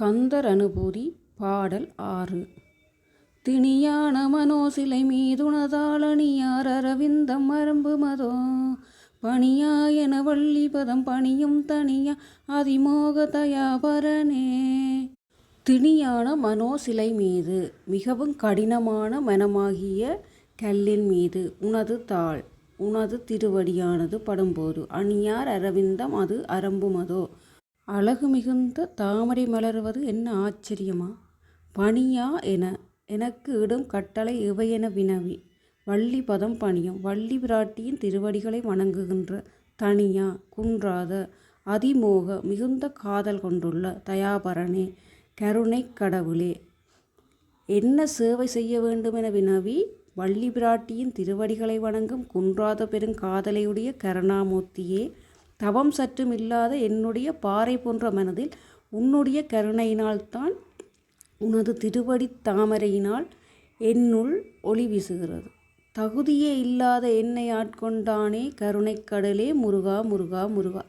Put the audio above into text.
கந்தர் அனுபூதி பாடல் ஆறு. திணியான மனோசிலை மீதுனதாளணியார் அரவிந்தம் மரம்பு மதோ. பணியா என வள்ளிபதம் பணியும் தனியா அதிமோக தயாபரனே. திணியான மனோசிலை மீது மிகவும் கடினமான மனமாகிய கல்லின் மீது உனது தாள் உனது திருவடியானது படும்போது அணியார் அரவிந்தம் அது அரம்புமதோ அழகு மிகுந்த தாமரை மலர்வது என்ன ஆச்சரியமா? பணியா என எனக்கு இடும் கட்டளை இவையென வினவி. வள்ளி பதம் பணியும் வள்ளி பிராட்டியின் திருவடிகளை வணங்குகின்ற தனியா குன்றாத அதிமோக மிகுந்த காதல் கொண்டுள்ள தயாபரனே கருணை கடவுளே. என்ன சேவை செய்ய வேண்டுமென வினவி வள்ளி பிராட்டியின் திருவடிகளை வணங்கும் குன்றாத பெருங்காதலையுடைய கருணாமூர்த்தியே தவம் சற்றும் இல்லாத என்னுடைய பாறை போன்ற மனதில் உன்னுடைய கருணையினால்தான் உனது திருவடி தாமரையினால் என்னுள் ஒளி வீசுகிறது. தகுதியே இல்லாத என்னை ஆட்கொண்டானே கருணைக் கடலே முருகா முருகா முருகா.